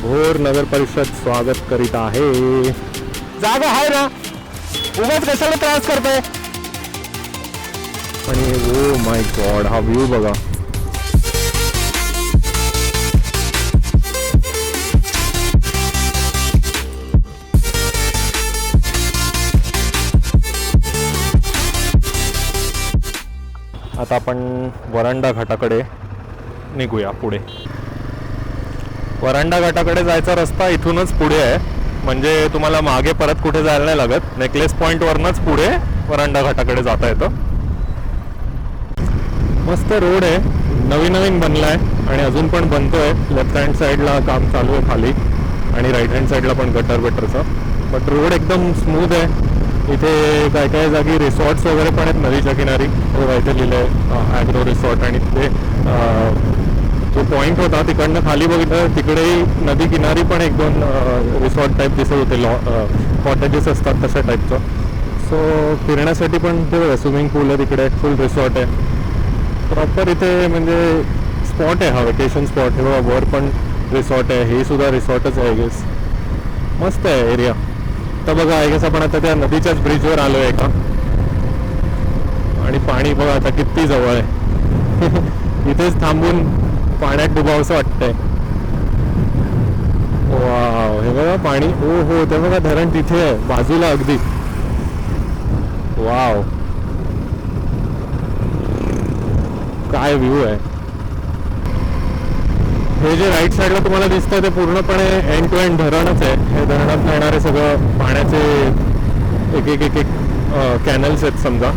भोर नगर परिषद स्वागत करीत आहे. जागा आहे ना? उगाच कशाला त्रास करताय? आणि ओ माय गॉड हा व्ह्यू बघा. आता आपण वरांडा घाटाकडे निघूया पुढे. वरांडा घाटाकडे जायचा रस्ता इथूनच पुढे आहे. म्हणजे तुम्हाला मागे परत कुठे जायला नाही लागत. नेकलेस पॉईंटवरनंच पुढे वरांडा घाटाकडे जाता येतं. मस्त रोड आहे. नवीन नवीन बनलाय आणि अजून पण बनतोय. लेफ्ट हँड साईडला काम चालू आहे खाली. आणि राईट हँड साईडला पण गटर बटरचं बट रोड एकदम स्मूथ आहे. इथे काय काय जागी रिसॉर्ट्स वगैरे पण आहेत नदीच्या किनारी. इथे लिहिलं लिहिलंय. ॲग्रो रिसॉर्ट आणि तिथे जो पॉईंट होता तिकडनं खाली बघितलं तिकडेही नदी किनारी पण एक दोन रिसॉर्ट टाईप दिसत होते लॉ कॉटेजेस असतात तशा टाईपचं सो फिरण्यासाठी पण ते स्विमिंग पूल आहे तिकडे फुल रिसॉर्ट आहे. प्रॉपर इथे म्हणजे स्पॉट आहे हा वेकेशन स्पॉट हे बघा वर पण रिसॉर्ट आहे हे सुद्धा रिसॉर्टच आहे गेस मस्त आहे एरिया तर बघा आय गेस आपण आता त्या नदीच्याच ब्रिजवर आलो आहे का आणि पाणी बघा आता किती जवळ आहे. इथेच थांबून पाण्यात डुबावंसं वाटतंय. वाव हे बघा पाणी. ओ हो ते बघा धरण तिथे आहे बाजूला अगदी. वाव. काय व्ह्यू आहे. हे जे राईट साईडला तुम्हाला दिसतंय ते पूर्णपणे एंड टू एंड धरणच आहे. हे धरणात येणारे सगळं पाण्याचे एक एक एक एक कॅनल्स आहेत समजा.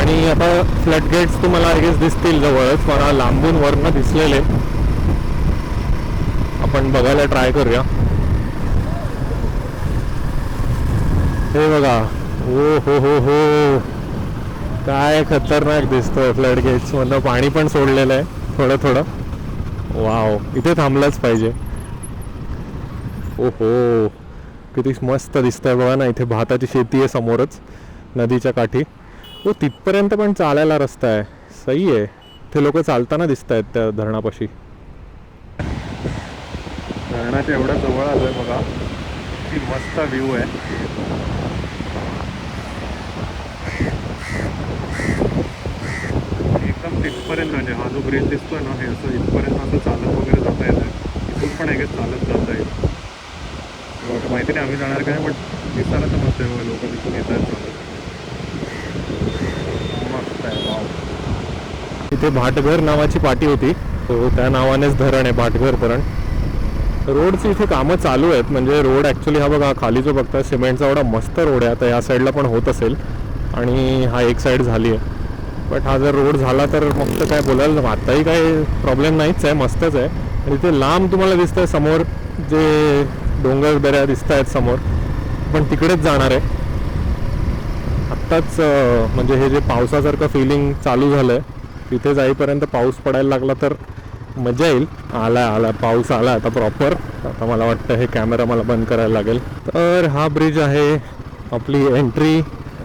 आणि आता फ्लड गेट्स तुम्हाला आय गेस दिसतील जवळच मला लांबून वरनं दिसलेले. आपण बघायला ट्राय करूया. हे बघा. ओ हो हो हो. काय खतरनाक दिसतोय फ्लड गेट्स मधलं पाणी पण सोडलेलं आहे थोडं थोडं. वाव इथे थांबलंच पाहिजे. ओहो किती मस्त दिसतंय बघा ना इथे भाताची शेती आहे समोरच नदीच्या काठी. हो तिथपर्यंत पण चालायला रस्ता आहे. सही आहे. ते लोक चालताना दिसत आहेत त्या धरणापाशी. धरणाच्या एवढ्या जवळ आलोय बघा. किती मस्त व्ह्यू आहे. एकदम तिथपर्यंत म्हणजे हा जो ब्रिज दिसतोय ना हे असं इथपर्यंत असं चालत वगैरे जाता येतं इथून पण एक चालत जाता येईल. माहिती नाही आम्ही जाणार काय बट दिसायला तर मस्त आहे लोक तिथून येत आहेत चालत. आहे इथे भाटघर नावाची पाटी होती. तो त्या नावानेच धरण आहे भाटघर धरण रोडची इथे कामं चालू आहेत. म्हणजे रोड ॲक्च्युली हा बघा खाली जो बघता सिमेंटचा एवढा मस्त रोड आहे. आता या साईडला पण होत असेल. आणि हा एक साईड झाली आहे. बट हा जर रोड झाला तर मग तर काय बोलायला आत्ताही काही प्रॉब्लेम नाहीच आहे. मस्तच आहे. आणि इथे लांब तुम्हाला दिसतंय समोर जे डोंगर दऱ्या दिसत आहेत समोर. पण तिकडेच जाणार आहे. आत्ताच म्हणजे हे जे पावसासारखं फिलिंग चालू झालं आहे तिथे जाईपर्यंत पाऊस पडायला लागला तर मजा येईल. आला आला पाऊस आला आता प्रॉपर आता मला वाटतं हे कॅमेरा मला बंद करायला लागेल. तर हा ब्रिज आहे आपली एंट्री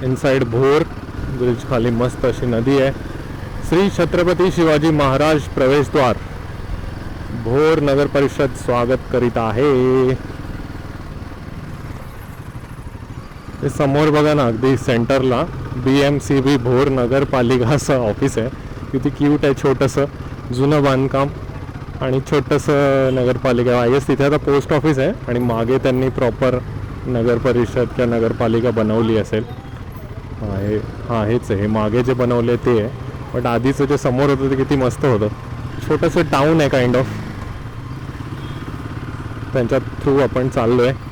इनसाईड भोर. ब्रिज खाली मस्त अशी नदी आहे. श्री छत्रपती शिवाजी महाराज प्रवेशद्वार. भोर नगर परिषद स्वागत करीत आहे. हे समोर बघा ना अगदी सेंटरला B M C B Bhor नगरपालिका असं ऑफिस आहे. किती क्यूट आहे छोटंसं जुनं बांधकाम आणि छोटंसं नगरपालिका. आय एस तिथे आता पोस्ट ऑफिस आहे आणि मागे त्यांनी प्रॉपर नगर परिषद किंवा नगरपालिका बनवली असेल. हे हां हेच आहे. हे मागे जे बनवले ते आहे. बट आधीचं जे समोर होतं ते किती मस्त होतं. छोटंसं टाऊन आहे काइंड ऑफ त्यांच्या थ्रू आपण चाललो आहे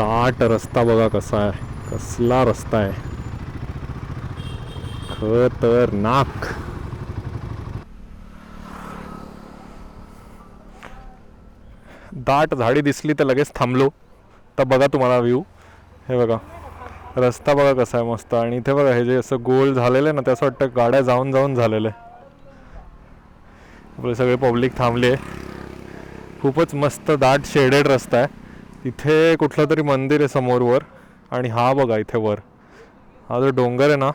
दाट रस्ता बघा कसा आहे. कसला रस्ता आहे. खतरनाक. दाट झाडी दिसली तर लगेच थांबलो. तर बघा तुम्हाला व्ह्यू हे बघा. रस्ता बघा कसा आहे मस्त. आणि इथे बघा हे जे असं गोल झालेलं आहे ना त्याचं असं वाटतं गाड्या जाऊन जाऊन झालेलं आहे. आपले सगळे पब्लिक थांबले खूपच मस्त दाट शेडेड रस्ता आहे. तिथे कुठलं तरी मंदिर आहे समोरवर आणि हा बघा इथे वर. हा जो डोंगर आहे ना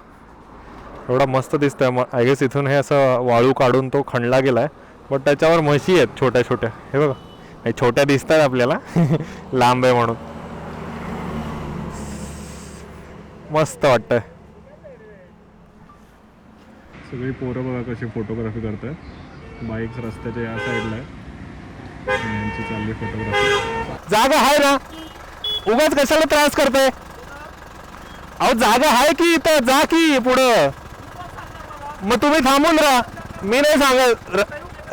एवढा मस्त दिसतोय. मग आय गेस इथून हे असं वाळू काढून तो खणला गेला आहे बट त्याच्यावर म्हशी आहेत छोट्या छोट्या. हे बघा. हे छोट्या दिसत आहेत आपल्याला. लांब आहे म्हणून. मस्त वाटतंय. सगळी पोरं बघा कशी फोटोग्राफी करतात बाईक्स रस्त्याच्या या साईडला आहे यांची चालली फोटोग्राफी जागा आहे ना? उगाच कशाला त्रास करते अहो जागा आहे की इथं? जा की पुढं. मग तुम्ही थांबून राहा. मी नाही सांगत.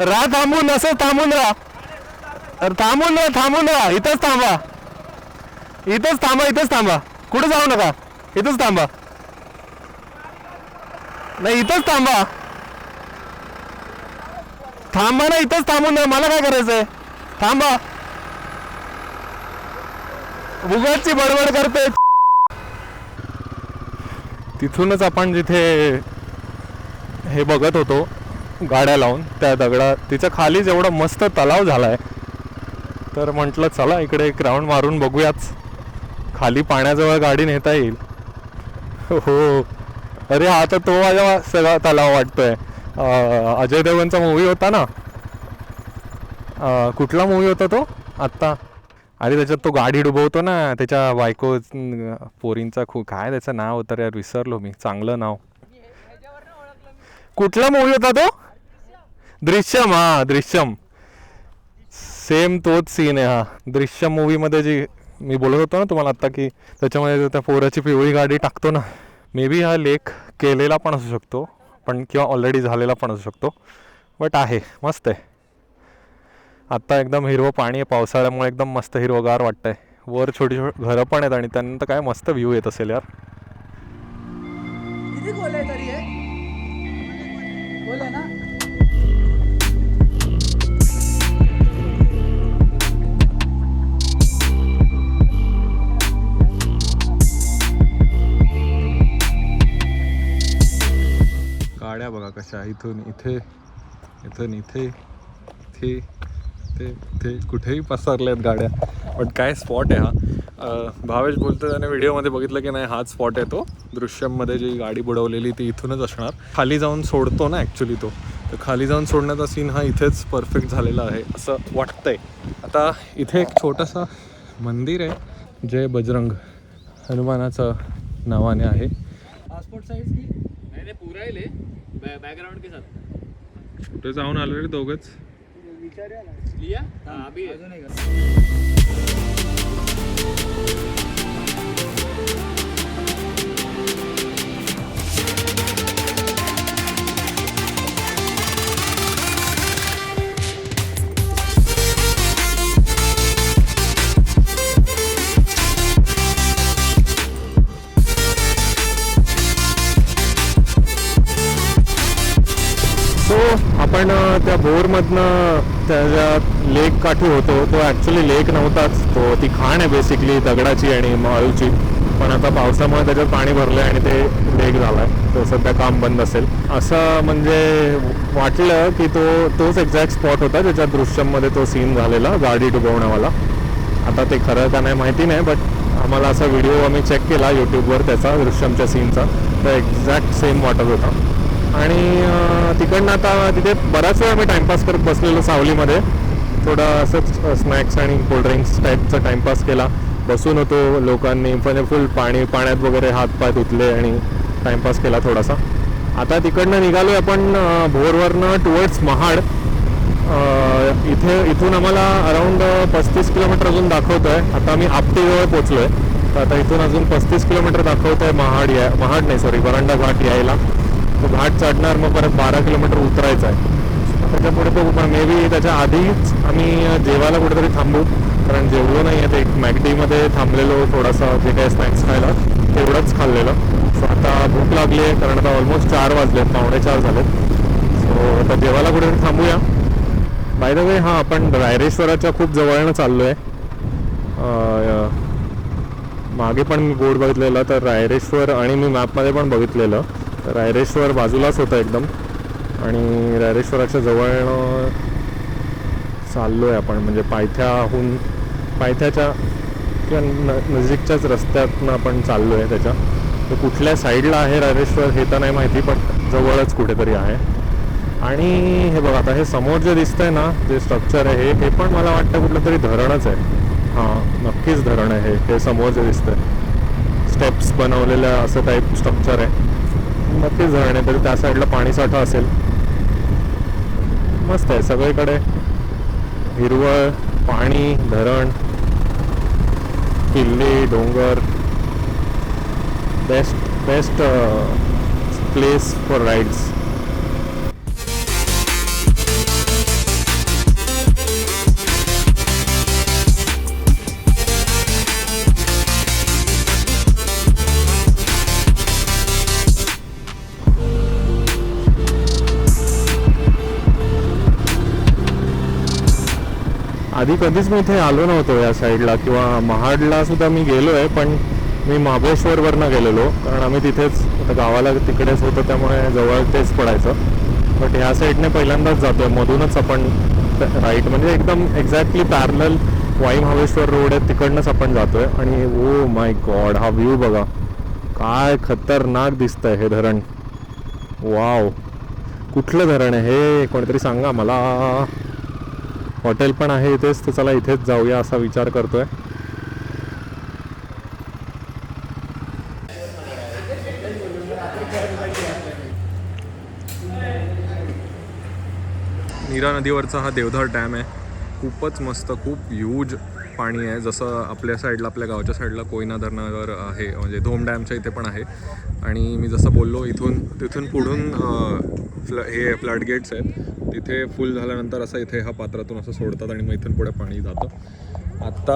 राह थांबून असं थांबून राहा. थांबून राहा थांबून राहा. इथंच थांबा. इथंच थांबा इथंच थांबा. कुठं जाऊ नका? इथंच थांबा. नाही इथंच थांबा. थांबा ना इथंच थांबून राहा. मला काय करायचंय? थांबा. उगाची बडबड करते तिथूनच आपण जिथे हे बघत होतो गाड्या लावून त्या दगडा तिच्या खाली जेवढा मस्त तलाव झालाय. तर म्हटलं चला इकडे एक राऊंड मारून बघूयाच खाली पाण्याजवळ गाडी नेता येईल. हो. अरे हा तर तो माझा सगळा तलाव वाटतोय. अजय देवनचा मूवी होता ना? कुठला मूवी होता तो? आत्ता. अरे त्याच्यात तो गाडी डुबवतो ना त्याच्या बायको पोरींचा खूप काय त्याचं नाव होतं रे यार विसरलो मी. चांगलं नाव. कुठला मूवी होता तो? दृश्यम हा दृश्यम. सेम तोच सीन आहे हा. दृश्यम मूवीमध्ये जी मी बोलत होतो ना तुम्हाला आत्ता की त्याच्यामध्ये त्या पोराची पिवळी गाडी टाकतो ना. मे बी हा लेख केलेला पण असू शकतो पण किंवा ऑलरेडी झालेला पण असू शकतो. बट आहे मस्त आहे. आत्ता एकदम हिरवं पाणी आहे. पावसाळ्यामुळे एकदम मस्त हिरवगार वाटतंय. वर छोटी छोटी घरं पण आहेत आणि त्यानंतर काय मस्त व्ह्यू येत असेल यार. किती आहे तरी आहे ना? गाड्या बघा कशा इथून इथे इथून इथे इथे. ते ते कुठेही पसरल्यात गाड्या. बट काय स्पॉट आहे हा. भावेश बोलतो त्याने व्हिडिओमध्ये बघितलं की नाही हाच स्पॉट आहे तो. दृश्यममध्ये जी गाडी बुडवलेली ती इथूनच असणार. खाली जाऊन सोडतो ना ॲक्च्युली तो. तर खाली जाऊन सोडण्याचा सीन हा इथेच परफेक्ट झालेला आहे असं वाटतंय. आता इथे एक छोटंसं मंदिर आहे जय बजरंग. हनुमानाचं नावाने आहे. पासपोर्ट साइज की? नहीं पूरा ही के साथ. कुठे जाऊन आलो रे दोघंच? लिया? हाँ अभी आपण त्या बोरमधनं त्याच्या लेक काठी होतो. तो ॲक्च्युली लेक नव्हताच. तो ती खाण आहे बेसिकली दगडाची आणि माळूची पण आता पावसामुळे त्याच्यात पाणी भरलं आहे आणि ते लेक झाला आहे तो सध्या काम बंद असेल. असं म्हणजे वाटलं की तो तोच एक्झॅक्ट स्पॉट होता ज्याच्या दृश्यममध्ये तो सीन झालेला गाडी डुबवण्यावाला. आता ते खरं का नाही माहिती नाही बट आम्हाला असा व्हिडिओ आम्ही चेक केला यूट्यूबवर त्याचा दृश्यमच्या सीनचा तर एक्झॅक्ट सेम वाटत होता. आणि तिकडनं आता तिथे बराच वेळ आम्ही टाइमपास करत बसलेलो सावलीमध्ये. थोडं असंच स्नॅक्स आणि कोल्ड्रिंक्स टाईपचा टाइमपास केला. बसून होतो लोकांनी म्हणजे फुल पाणी पाण्यात वगैरे हातपाय धुतले आणि टाइमपास केला थोडासा. आता तिकडनं निघालोय आपण भोरवरनं टुवर्ड्स महाड. इथे इथून आम्हाला अराऊंड पस्तीस किलोमीटर अजून दाखवतोय. आता आम्ही आपटेजवळ आहे तर आता इथून अजून पस्तीस किलोमीटर दाखवतोय महाड या महाड नाही सॉरी वरांडा घाट यायला. तो घाट चढणार मग परत बारा किलोमीटर उतरायचं आहे. त्याच्यापुढे तो मे बी त्याच्या आधीच आम्ही जेवायला कुठेतरी थांबू. कारण जेवलो नाही आहे ते एक मॅगडीमध्ये थांबलेलो थोडासा जे काही स्नॅक्स खायला तेवढंच खाल्लेलं. सो आता भूक लागली आहे कारण आता ऑलमोस्ट चार वाजले पावणे चार झालेत. सो आता जेवायला कुठेतरी थांबूया. बाय द वे हां आपण रायरेश्वराच्या खूप जवळनं चाललो आहे मागे पण मी बोर्ड बघितलेला तर रायरेश्वर आणि मी मॅपमध्ये पण बघितलेलं. रायरेश्वर बाजूलाच होतं एकदम. आणि रायरेश्वराच्या जवळनं चाललो आहे आपण. म्हणजे पायथ्याहून पायथ्याच्या किंवा न नजीकच्याच रस्त्यातनं आपण चाललो आहे त्याच्या. तर कुठल्या साईडला आहे रायरेश्वर हे तर नाही माहिती पण जवळच कुठेतरी आहे. आणि हे बघा आता हे समोर जे दिसतंय ना जे स्ट्रक्चर आहे हे- हे पण मला वाटतं कुठलं तरी धरणच आहे. हां नक्कीच धरण आहे हे. समोर जे दिसतंय. स्टेप्स बनवलेल्या असं टाईप स्ट्रक्चर आहे. नक्कीच धरण आहे तरी त्या साईडला पाणी साठा असेल. मस्त आहे सगळीकडे. हिरवळ पाणी धरण किल्ले डोंगर. Best best place for rides आधी कधीच मी इथे आलो नव्हतो या साईडला किंवा महाडला सुद्धा मी गेलो आहे पण मी महाबळेश्वरवरनं गेलेलो. कारण आम्ही तिथेच आता गावाला तिकडेच होतो त्यामुळे जवळ तेच पडायचं. बट ह्या साईडने पहिल्यांदाच जातोय. मधूनच आपण राईट म्हणजे एकदम exactly parallel Wai Mahabaleshwar road आहे तिकडनंच आपण जातोय. आणि ओ माय गॉड हा व्ह्यू बघा. काय खतरनाक दिसतंय हे धरण. वाव कुठलं धरण आहे हे? कोणीतरी सांगा मला. हॉटेल पण आहे इथेच तर चला इथेच जाऊया असा विचार करतोय. नीरा नदीवरचा हा देवधर डॅम आहे. खूपच मस्त खूप ह्यूज पाणी आहे. जसं आपल्या साईडला आपल्या गावच्या साईडला कोयना धरणावर आहे म्हणजे धोम डॅमच्या इथे पण आहे. आणि मी जसं बोललो इथून तिथून पुढून फ्ल हे फ्लड गेट्स आहेत. तिथे फुल झाल्यानंतर असं इथे हा पात्रातून असं सोडतात आणि मग इथून पुढे पाणी जातं. आत्ता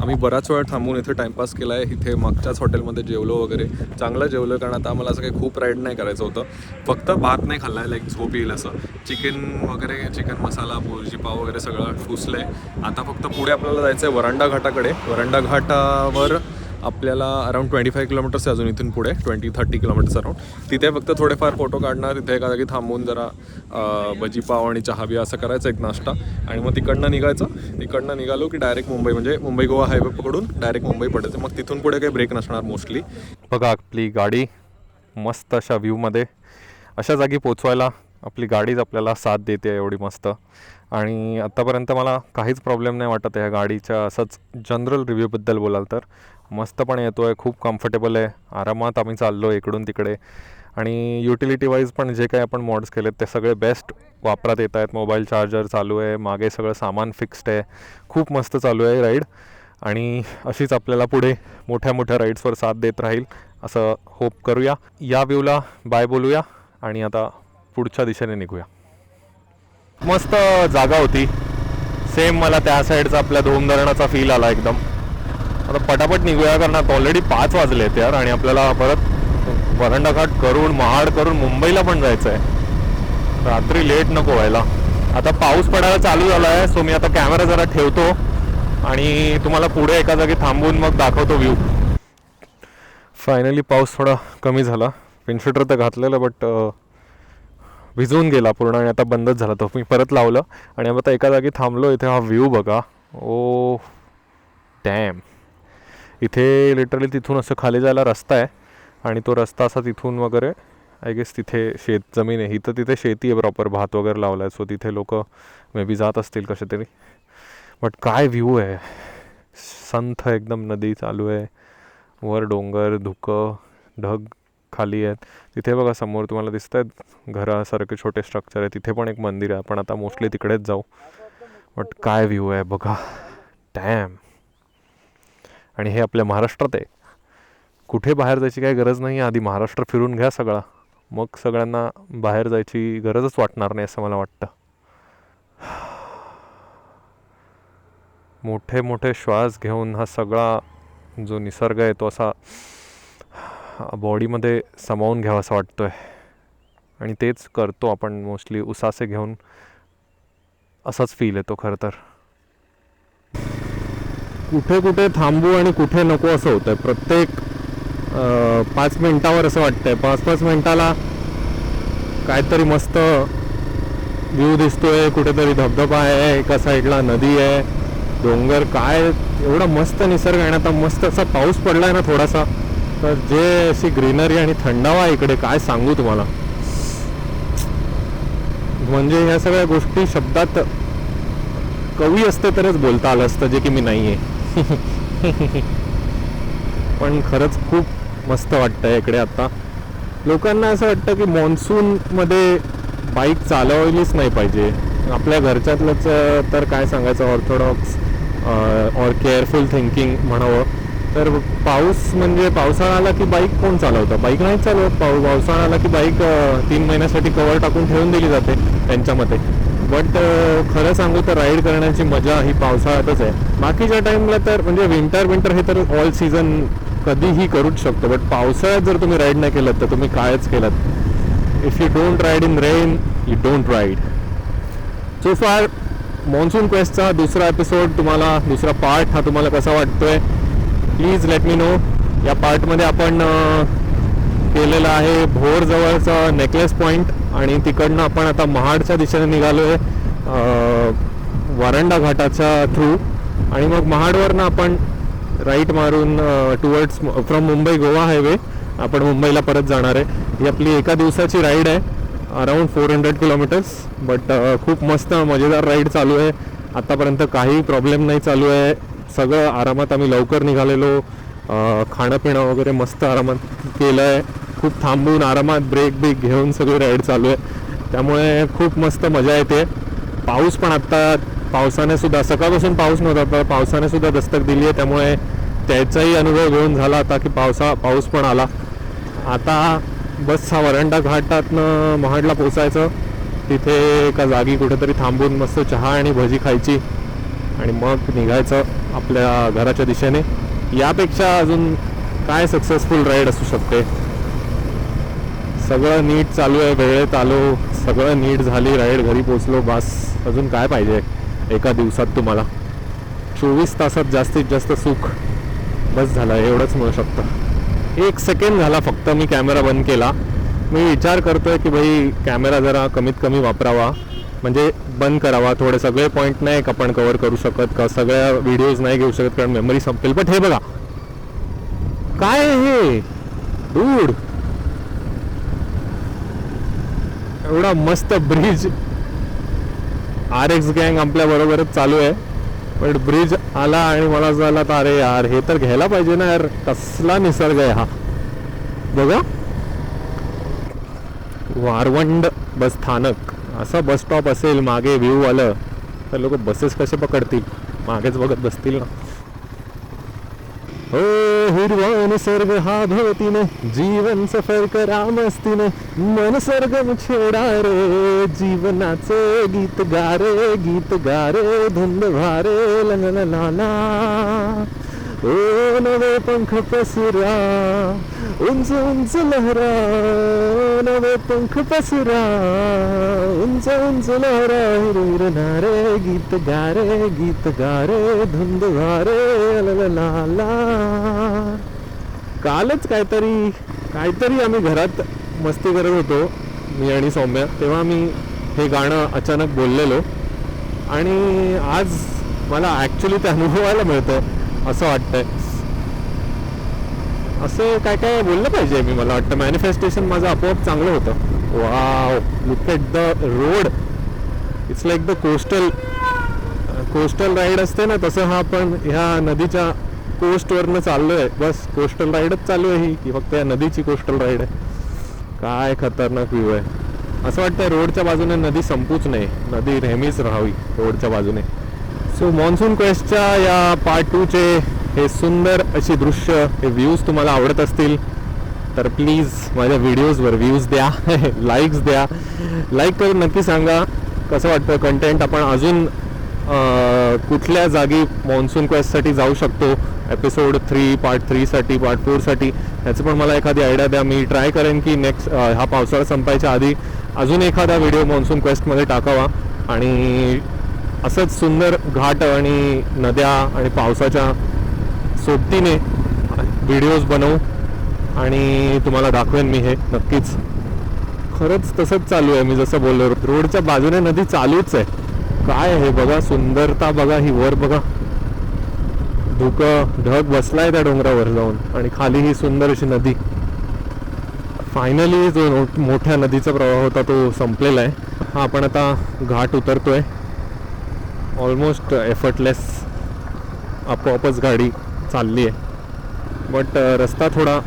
आम्ही बराच वेळ थांबून इथे टाईमपास केला आहे इथे मागच्याच हॉटेलमध्ये जेवलो वगैरे. चांगलं जेवलो कारण आता आम्हाला असं काही खूप राईड नाही करायचं होतं. फक्त भात नाही खाल्ला आहे लाईक झोप येईल असं. चिकन वगैरे चिकन मसाला भुर्जी पाव वगैरे सगळं ठुसलं आहे आता फक्त पुढे आपल्याला जायचं आहे वरांडा घाटाकडे. वरांडा घाटावर आपल्याला अराऊंड ट्वेंटी फाय किलोमीटर्स आहे अजून इथून पुढे ट्वेंटी थर्टी किलोमीटर्स अराउंड तिथे फक्त थोडेफार फोटो काढणार तिथे एका जागी थांबून जरा भजीपाव भजी पाव आणि चहा बी असं करायचं एक नाश्ता. आणि मग तिकडनं निघायचं. तिकडनं निघालो की डायरेक्ट मुंबई म्हणजे मुंबई गोवा हायवे पकडून डायरेक्ट मुंबई पडायचं मग तिथून पुढे काही ब्रेक नसणार मोस्टली बघा आपली गाडी मस्त अशा व्ह्यूमध्ये अशा जागी पोचवायला आपली गाडीच आपल्याला साथ देते एवढी मस्त. आणि आत्तापर्यंत मला काहीच प्रॉब्लेम नाही वाटत ह्या या गाडीच्या असंच जनरल रिव्ह्यूबद्दल बोलाल तर. मस्तपणे येतो आहे खूप कम्फर्टेबल आहे. आरामात आम्ही चाललो इकडून तिकडे. आणि युटिलिटी वाईज पण जे काही आपण मॉड्स केलेत ते सगळे बेस्ट वापरात येत आहेत. मोबाईल चार्जर चालू आहे मागे सगळं सामान फिक्स्ड आहे. खूप मस्त चालू आहे राईड आणि अशीच आपल्याला पुढे मोठ्या मोठ्या राईड्सवर साथ देत राहील असं होप करूया. या व्ह्यूला बाय बोलूया. आणि आता पुढच्या दिशेने निघूया. मस्त जागा होती. सेम मला त्या साईडचा आपल्या धोम धरणाचा फील आला एकदम. आता पटापट निघूया कारण आता ऑलरेडी पाच वाजले आहेत यार आणि आपल्याला परत वरंडाघाट करून महाड करून मुंबईला पण जायचं आहे रात्री लेट नको व्हायला. आता पाऊस पडायला चालू झाला आहे सो मी आता कॅमेरा जरा ठेवतो आणि तुम्हाला पुढे एका जागी थांबून मग दाखवतो व्ह्यू फायनली पाऊस थोडा कमी झाला. पिनशूटर तर घातलेलं बट भिजवून गेला पूर्ण आणि आता बंदच झाला तो. मी परत लावलं आणि आता एका जागी थांबलो इथे हा व्ह्यू बघा. Oh, ओ डॅम इथे लिटरली तिथून असं खाली जायला रस्ता आहे. आणि तो रस्ता असा तिथून वगैरे आय गेस तिथे शेत जमीन आहे. इथं तिथे शेती आहे प्रॉपर भात वगैरे लावला आहे सो तिथे लोक मे बी जात असतील कसे तरी. बट काय व्ह्यू आहे? संथ एकदम नदी चालू आहे. वर डोंगर धुकं ढग खाली आहेत. तिथे बघा समोर तुम्हाला दिसत आहेत घरासारखे छोटे स्ट्रक्चर आहे. तिथे पण एक मंदिर आहे. आपण आता मोस्टली तिकडेच जाऊ. बट काय व्ह्यू आहे? बघा. डॅम आणि हे आपल्या महाराष्ट्रात आहे. कुठे बाहेर जायची काही गरज नाही आधी महाराष्ट्र फिरून घ्या सगळा. मग सगळ्यांना बाहेर जायची गरजच वाटणार नाही असं मला वाटतं. मोठे मोठे श्वास घेऊन हा सगळा जो निसर्ग आहे तो असा बॉडीमध्ये सामावून घ्यावा असं वाटतो आहे आणि तेच करतो आपण मोस्टली उसासे घेऊन असाच फील येतो खरं तर. कुठे कुठे थांबू आणि कुठे नको असं होतं प्रत्येक पाच मिनिटावर असं वाटतंय. पाच पाच मिनिटाला काहीतरी मस्त व्ह्यू दिसतोय. कुठेतरी धबधबा आहे एका साईडला नदी आहे डोंगर काय एवढा मस्त निसर्ग आहे ना. आता मस्त असा पाऊस पडलाय ना थोडासा. तर जे अशी ग्रीनरी आणि थंडावा इकडे काय सांगू तुम्हाला? म्हणजे ह्या सगळ्या गोष्टी शब्दात कवी असते तरच बोलता आलं असतं जे की मी नाही आहे पण खरंच खूप मस्त वाटतंय इकडे आता. लोकांना असं वाटतं की मान्सूनमध्ये बाईक चालवलीच नाही पाहिजे. आपल्या घरच्यातलंच तर काय सांगायचं ऑर्थोडॉक्स ऑर केअरफुल थिंकिंग म्हणावं. तर पाऊस म्हणजे पावसाळा आला की बाईक कोण चालवतं? बाईक नाही चालवत पाऊ पावसाळा आला की बाईक तीन महिन्यासाठी कवर टाकून ठेवून दिली जाते त्यांच्या मते बट uh, खरं सांगू तर राईड करण्याची मजा ही पावसाळ्यातच आहे. बाकीच्या टाईमला तर म्हणजे विंटर विंटर हे तर ऑल सीझन कधीही करूच शकतो. बट पावसाळ्यात जर तुम्ही राईड नाही केलं तर तुम्ही कायच केलं if you don't ride in rain you don't ride so far monsoon क्वेस्टचा दुसरा एपिसोड तुम्हाला दुसरा पार्ट हा तुम्हाला कसा वाटतोय? प्लीज लेट मी नो या पार्टमध्ये आपण uh, केलेला आहे. भोर जवळचा नेकलेस पॉईंट आणि तिकडनं आपण आता महाडच्या दिशेने निघालो आहे वारंडा घाटाच्या थ्रू आणि मग महाडवरनं आपण राईट मारून towards from Mumbai Goa highway आपण मुंबईला परत जाणार आहे. ही आपली एका दिवसाची राईड आहे around four hundred kilometres but खूप मस्त मजेदार राईड चालू आहे. आत्तापर्यंत काही प्रॉब्लेम नाही चालू आहे. सगळं आरामात आम्ही लवकर निघालेलो. खाणं पिणं वगैरे मस्त आरामात केलं आहे खूप थांबून आरामात ब्रेक ब्रेक घेऊन सगळी राईड चालू आहे. त्यामुळे खूप मस्त मजा येते. पाऊस पण आत्ता पावसाने सुद्धा सकाळपासून पाऊस नव्हता तर पावसाने सुद्धा दस्तक दिली आहे. त्यामुळे त्याचाही अनुभव घेऊन झाला आता की पावसा पाऊस पण आला. आता बस हा वरंडा घाटातनं महाडला पोचायचं तिथे एका जागी कुठेतरी थांबून मस्त चहा आणि भजी खायची. आणि मग निघायचं आपल्या घराच्या दिशेने. यापेक्षा अजून काय सक्सेसफुल राईड असू शकते? सगळं नीट चालू आहे वेळेत आलो सगळं नीट झाली राईड घरी पोचलो बस. अजून काय पाहिजे एका दिवसात तुम्हाला? चोवीस तासात जास्तीत जास्त सुख बस झालं एवढंच मिळू शकतं. एक सेकंड झाला फक्त मी कॅमेरा बंद केला. मी विचार करतोय की भाई कॅमेरा जरा कमीत कमी वापरावा. म्हणजे बंद करावा थोडे सगळे पॉईंट नाही का आपण कव्हर करू शकत का? सगळ्या व्हिडिओज नाही घेऊ शकत कारण मेमरी संपेल. बट हे बघा. काय हे? डूड एवढा मस्त ब्रिज आर एक्स गँग आपल्या बरोबरच चालू आहे. पण ब्रिज आला आणि मला झाला तर अरे यार हे तर घ्यायला पाहिजे ना यार. कसला निसर्ग आहे हा. बघा. वारवंड बस स्थानक. असा बस स्टॉप असेल मागे व्ह्यू आलं तर लोक बसेस कसे पकडतील? मागेच बघत बसतील ना. हो हिरवा निसर्ग हा भोवतीने जीवन सफर करा मस्तीने. मन सरगम छेडा रे जीवनाचे गीत गारे गीत गारे धुंद भारे ला ला ला ओ नवे पंख पसरा उंच उंच लहरा नवे पंख पसरा उंच उंच लहरा हिरना रे गीत गारे गीत गारे धुंद गारे ला कालच काहीतरी काहीतरी आम्ही घरात मस्ती करत होतो मी आणि सौम्य. तेव्हा मी हे गाणं अचानक बोललेलो. आणि आज मला ॲक्च्युली त्या अनुभवायला मिळतं. असं वाटतंय. असं काय काय बोललं पाहिजे मी मला वाटतं. मॅनिफेस्टेशन माझं आपोआप चांगलं होतं. Wow look at the road it's like the coastal coastal ride असते ना तसं हा आपण ह्या नदीच्या कोस्टवरनं चाललोय. बस कोस्टल राईडच चालू आहे ही की फक्त या नदीची कोस्टल राईड आहे. काय खतरनाक व्ह्यू आहे. असं वाटतं रोडच्या बाजूने नदी संपूच नाही. नदी नेहमीच राहावी रोडच्या बाजूने. सो मॉन्सून क्वेस्टच्या या पार्ट टूचे हे सुंदर अशी दृश्य हे व्ह्यूज तुम्हाला आवडत असतील तर प्लीज माझ्या व्हिडिओजवर व्ह्यूज द्या लाईक्स द्या. लाईक करून नक्की सांगा कसं वाटतं कंटेंट आपण अजून कुठल्या जागी मॉन्सून क्वेस्टसाठी जाऊ शकतो? एपिसोड थ्री पार्ट थ्रीसाठी पार्ट फोरसाठी ह्याचं पण मला एखादी आयडिया द्या. मी ट्राय करेन की नेक्स्ट हा पावसाळा संपायच्या आधी अजून एखादा व्हिडिओ मॉन्सून क्वेस्टमध्ये टाकावा. आणि असंच सुंदर घाट आणि नद्या आणि पावसाच्या सोबतीने व्हिडिओज बनवू आणि तुम्हाला दाखवेन मी हे नक्कीच. खरंच तसंच चालू आहे मी जसं बोललो रोडच्या बाजूने नदी चालूच आहे. काय आहे बघा सुंदरता बघा ही वर बघा. धुकं ढग बसलाय त्या डोंगरावर जाऊन आणि खाली ही सुंदर अशी नदी. फायनली जो मोठ्या नदीचा प्रवाह होता तो संपलेला आहे. हा आपण आता घाट उतरतोय. ऑलमोस्ट एफर्टलेस आपोआपच गाडी चालली आहे बट uh, रस्ता थोडा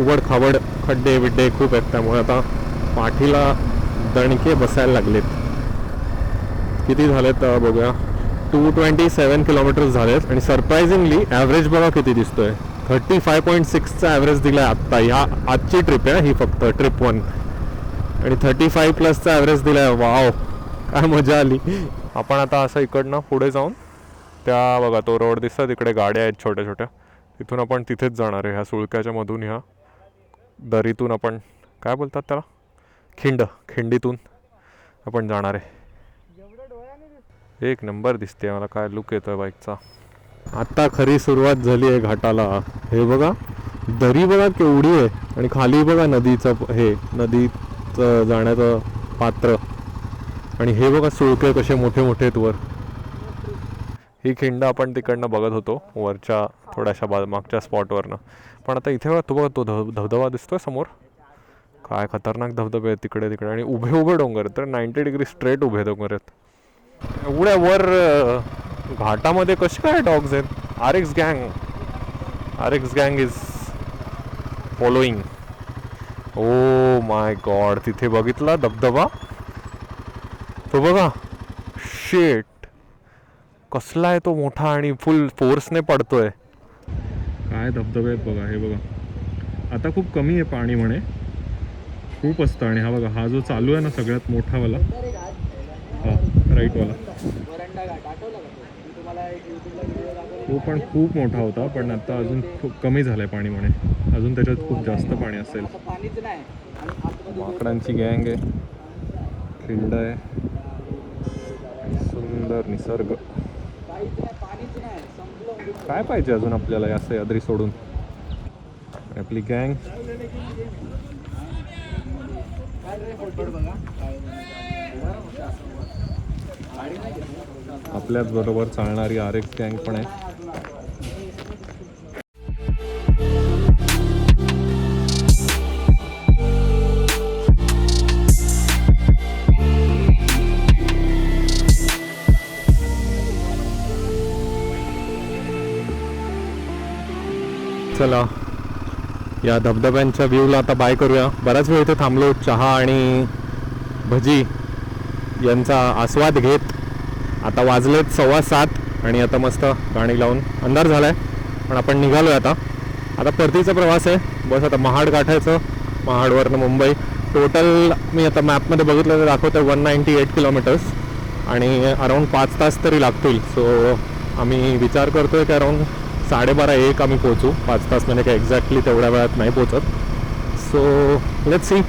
उघड खाबड खड्डे बिड्डे खूप आहेत. त्यामुळे आता पाठीला दणके बसायला लागलेत. किती झालेत बघूया. टू ट्वेंटी सेवन किलोमीटर्स झालेत. आणि सरप्रायझिंगली ॲव्हरेज बघा किती दिसतोय. थर्टी फाय पॉईंट सिक्सचा ॲव्हरेज दिला आहे आत्ता. ह्या आजची ट्रिप आहे ही फक्त ट्रिप वन आणि थर्टी फाय प्लसचा ॲव्हरेज दिला आहे वाव काय मजा आली. आपण आता असं इकडनं पुढे जाऊन त्या बघा तो रोड दिसतात तिकडे गाड्या आहेत छोट्या छोट्या तिथून आपण तिथेच जाणार आहे ह्या सुळक्याच्या मधून ह्या दरीतून आपण काय बोलतात त्याला? खिंड खिंडीतून आपण जाणार आहे. एक नंबर दिसते मला काय लुक येतोय बाईकचा आता खरी सुरुवात झाली आहे घाटाला. हे बघा दरी बघा केवढी आहे आणि खाली बघा नदीचं हे नदीचं जाण्याचं पात्र. आणि हे बघा सुळके कसे मोठे मोठे आहेत वर. ही खिंड आपण तिकडनं बघत होतो वरच्या थोड्याशा बा मागच्या स्पॉटवरनं पण आता इथे बघा तो बघा तो धब धबधबा दिसतोय समोर. काय खतरनाक धबधबे आहेत तिकडे तिकडे. आणि उभे उभे डोंगर आहेत. तर नाईन्टी डिग्री स्ट्रेट उभे डोंगर आहेत. एवढ्या वर घाटामध्ये कसे काय डॉग्स आहेत? आर एक्स गँग आर एक्स गँग is following oh my God तिथे बघितला धबधबा? तो बघा. शेट कसला आहे तो मोठा आणि फुल फोर्सने पडतोय. काय धबधबे आहेत बघा हे बघा. आता खूप कमी आहे पाणी म्हणे. खूप असतं आणि हा बघा हा जो चालू आहे ना सगळ्यात मोठावाला हा राईटवाला तो? पण खूप मोठा होता पण आता अजून खूप कमी झालंय पाणी म्हणे. अजून त्याच्यात खूप जास्त पाणी असेल. माकडांची गँग आहे. खिल्ड आहे. सुंदर निसर्ग. काय पाहिजे अजून आपल्याला या सह्याद्री सोडून? आपली गँग. आपल्याच बरोबर चालणारी आर एक्स गँग पण आहे. चला. या धबधब्यांच्या व्ह्यूला आता बाय करूया. बराच वेळ इथे थांबलो. चहा आणि भजी यांचा आस्वाद घेत आता वाजलेत सव्वा सात आणि आता मस्त गाणी लावून अंधार झालाय. पण आपण निघालो आता. आता परतीचा प्रवास आहे. बस आता महाड गाठायचं. महाडवरनं मुंबई. टोटल मी आता मॅपमध्ये बघितलं तर दाखवतं वन नाईन्टी एट किलोमीटर्स आणि अराऊंड पाच तास तरी लागतील. सो आम्ही विचार करतोय की अराऊंड साडेबारा एक आम्ही पोहोचू. पाच तास म्हणजे काय एक्झॅक्टली तेवढ्या वेळात नाही पोचत सो लेट्स सी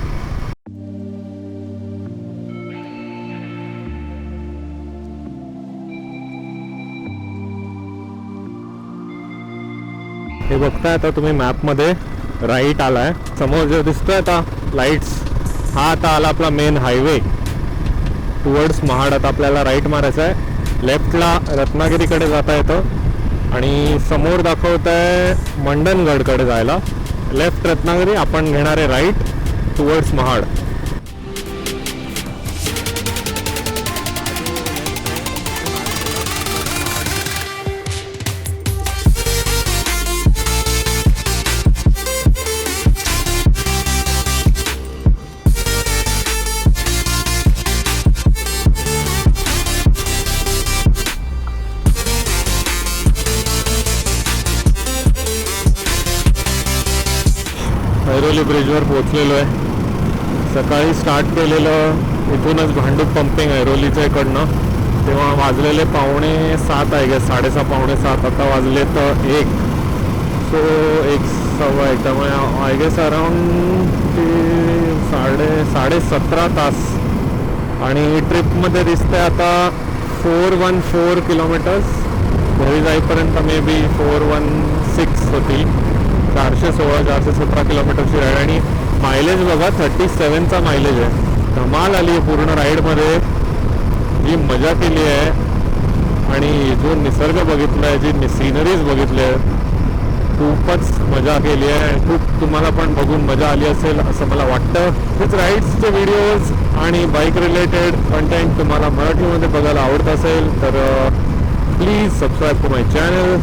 हे बघताय आता तुम्ही मॅपमध्ये राईट आलाय. समोर जे दिसतोय आता लाईट्स हा आता आला आपला मेन हायवे टुवर्ड्स महाड आता आपल्याला राईट मारायचा आहे लेफ्टला रत्नागिरीकडे जाता येतं. आणि समोर दाखवत आहे मंडनगडकडे जायला. लेफ्ट रत्नागिरी आपण घेणारे राईट टुवर्ड्स महाड. ऐरोली ब्रिजवर पोहोचलेलो आहे. सकाळी स्टार्ट केलेलं इथूनच भांडूप पंपिंग ऐरोलीच्या इकडनं. तेव्हा वाजलेले पावणे सात आहे गे साडेसहा पावणे सात. आता वाजले तर एक. सो एक सव्वा एक. त्यामुळे आय गेस अराऊंड साडे साडे सतरा तास. आणि ट्रिपमध्ये दिसते आता फोर वन फोर किलोमीटर्स घरी जाईपर्यंत maybe four one six होती चारशे सोळा चारशे सतरा किलोमीटरची राईड आणि मायलेज बघा थर्टी सेवनचा मायलेज आहे. धमाल आली आहे पूर्ण राईडमध्ये जी मजा केली आहे. आणि जो निसर्ग बघितला आहे जी सिनरीज बघितली आहे खूपच मजा केली आहे. आणि खूप तुम्हाला पण बघून मजा आली असेल असं मला वाटतं. तेच राईड्सचे व्हिडिओज आणि बाईक रिलेटेड कंटेंट तुम्हाला मराठीमध्ये बघायला आवडत असेल तर please subscribe to my channel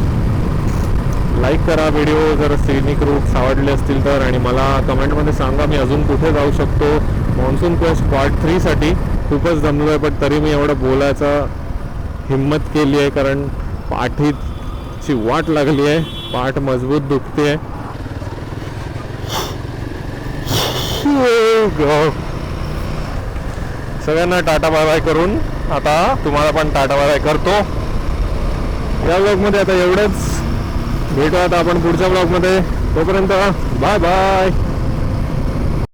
like करा व्हिडिओ जर सिनिक रूट्स आवडले असतील तर. आणि मला कमेंटमध्ये सांगा मी अजून कुठे जाऊ शकतो? मॉन्सून क्वेस्ट पार्ट थ्रीसाठी खूपच जमलो आहे पण तरी मी एवढं बोलायचा हिंमत केली आहे कारण पाठीची वाट लागली आहे. पाठ मजबूत दुखते आहे. Oh सगळ्यांना टाटा बाय बाय करून. आता तुम्हाला पण टाटा बाय बाय करतो. या ब्लॉगमध्ये आता एवढंच. भेटूयात आपण पुढच्या ब्लॉगमध्ये. तोपर्यंत बाय बाय.